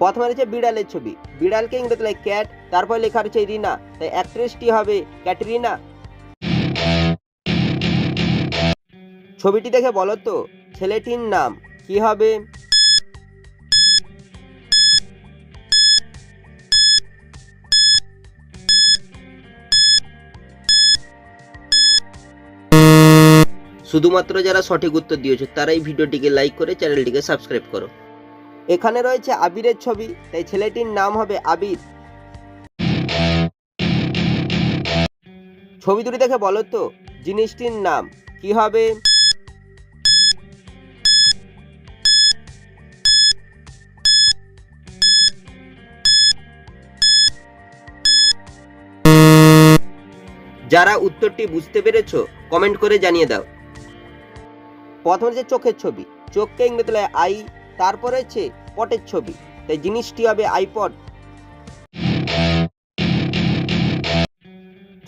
প্রথমে রয়েছে বিড়ালের ছবি। বিড়ালকে ইংরেজি ক্যাট তারপর লেখা রয়েছে রিনা। তাই অ্যাক্ট্রেসটি হবে ক্যাটরিনা। ছবিটি দেখে বলো তো, ছেলেটির নাম কি হবে? শুধুমাত্র যারা সঠিক উত্তর দিয়েছ, তারাই ভিডিওটিকে লাইক করে চ্যানেলটিকে সাবস্ক্রাইব করো। এখানে রয়েছে আবিরের ছবি, তাই ছেলেটির নাম হবে আবির। ছবি দুটি দেখে বলো তো, জিনিসটির নাম কি হবে? যারা উত্তরটি বুঝতে পেরেছ কমেন্ট করে জানিয়ে দাও। প্রথমে যে চোখের ছবি, চোখকে ইংরেজি আই তারপরে হচ্ছে পটের ছবি। তাই জিনিসটি হবে আইপড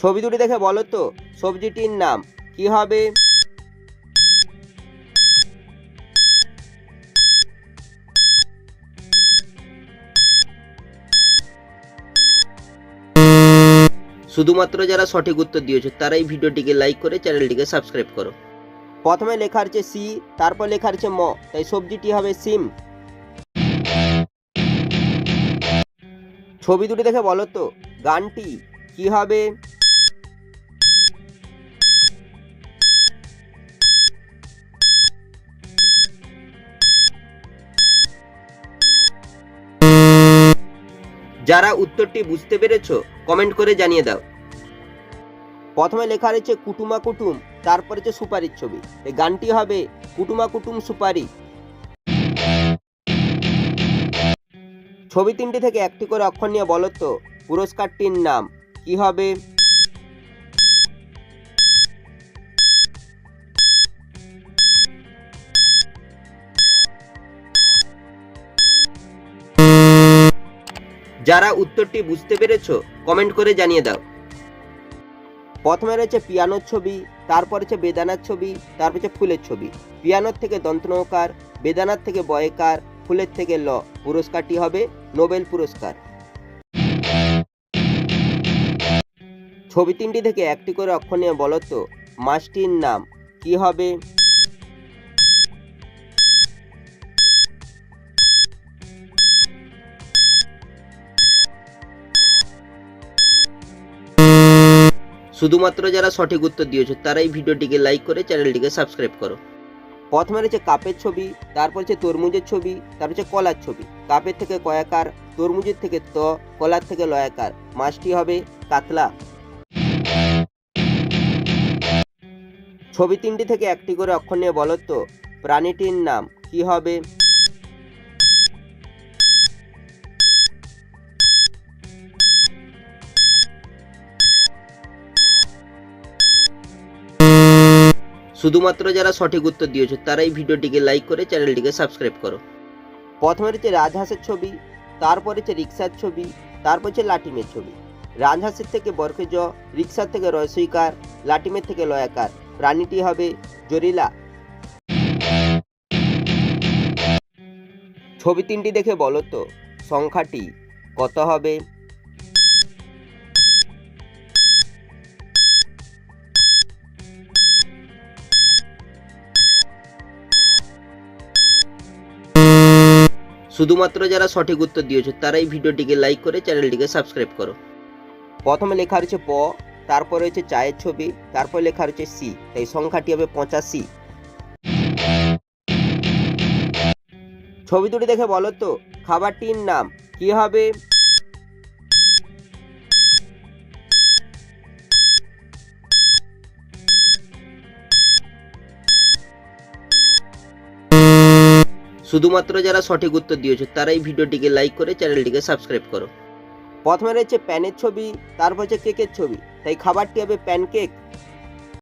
ছবি দুটি দেখে বলো তো সবজিটির নাম কি হবে? শুধুমাত্র যারা সঠিক উত্তর দিয়েছ, তারাই ভিডিওটিকে লাইক করে চ্যানেলটিকে সাবস্ক্রাইব করো। প্রথমে লেখা আছে সি, তারপর লেখা আছে ম। তাই সবজিটি হবে সিম। ছবি দুটি দেখে বলো তো, গানটি কি হবে? যারা উত্তরটি বুঝতে পেরেছ, কমেন্ট করে জানিয়ে দাও। প্রথমে লেখা রয়েছে কুটুমা কুটুম তারপর হচ্ছে সুপারির ছবি, এই গানটি হবে কুটুমা কুটুম সুপারি। ছবি তিনটি থেকে একটি করে অক্ষর নিয়ে বলো তো, পুরস্কারটির নাম, কি হবে? যারা উত্তরটি বুঝতে পেরেছ কমেন্ট করে জানিয়ে দাও। প্রথমে রয়েছে পিয়ানোর ছবি তারপর হচ্ছে বেদানার ছবি, তারপর হচ্ছে ফুলের ছবি। পিয়ানোর থেকে দন্তনৌকার, বেদানার থেকে বয়কার, ফুলের থেকে ল, পুরস্কারটি হবে নোবেল পুরস্কার। ছবি তিনটি থেকে একটি করে অক্ষর নিয়ে বলো তো মাছটির নাম কি হবে? শুধুমাত্র যারা সঠিক উত্তর দিয়েছ তারাই ভিডিওটিকে লাইক করে চ্যানেলটিকে সাবস্ক্রাইব করো। প্রথমে রয়েছে কাপের ছবি, তারপর হচ্ছে তরমুজের ছবি, তারপর হচ্ছে কলার ছবি। কাপের থেকে কয়াকার, তরমুজের থেকে ত, কলার থেকে লয়াকার। মাছটি হবে কাতলা। ছবি তিনটি থেকে একটি করে অক্ষর নিয়ে বলো তো, প্রাণীটির নাম কি হবে? শুধুমাত্র যারা সঠিক উত্তর দিয়েছ, তারাই ভিডিওটিকে লাইক করে চ্যানেলটিকে সাবস্ক্রাইব করো। প্রথমে রয়েছে রাজহাঁসের ছবি, তারপর হচ্ছে রিক্সার ছবি, তারপর হচ্ছে লাটিমের ছবি। রাজহাঁসের থেকে বরফে জ রিক্সার থেকে রয়সইকার লাটিমের থেকে লয়াকার প্রাণীটি হবে জরিলা। ছবি তিনটি দেখে বলো তো, সংখ্যাটি কত হবে? শুধুমাত্র যারা সঠিক উত্তর দিয়েছ তারাই ভিডিওটিকে লাইক করে চ্যানেলটিকে সাবস্ক্রাইব করো। প্রথমে লেখা রয়েছে প, তারপর রয়েছে চায়ের ছবি, তারপর লেখা রয়েছে সি, তাই সংখ্যাটি হবে পঁচাশি। ছবি দুটি দেখে বলো তো, খাবারটির নাম কি হবে? শুধুমাত্র যারা সঠিক উত্তর দিয়েছে, তারাই ভিডিওটিকে লাইক করে চ্যানেলটিকে সাবস্ক্রাইব করো। প্রথমে রয়েছে প্যানের ছবি, তারপর হচ্ছে কেকের ছবি। তাই খাবারটি হবে প্যানকেক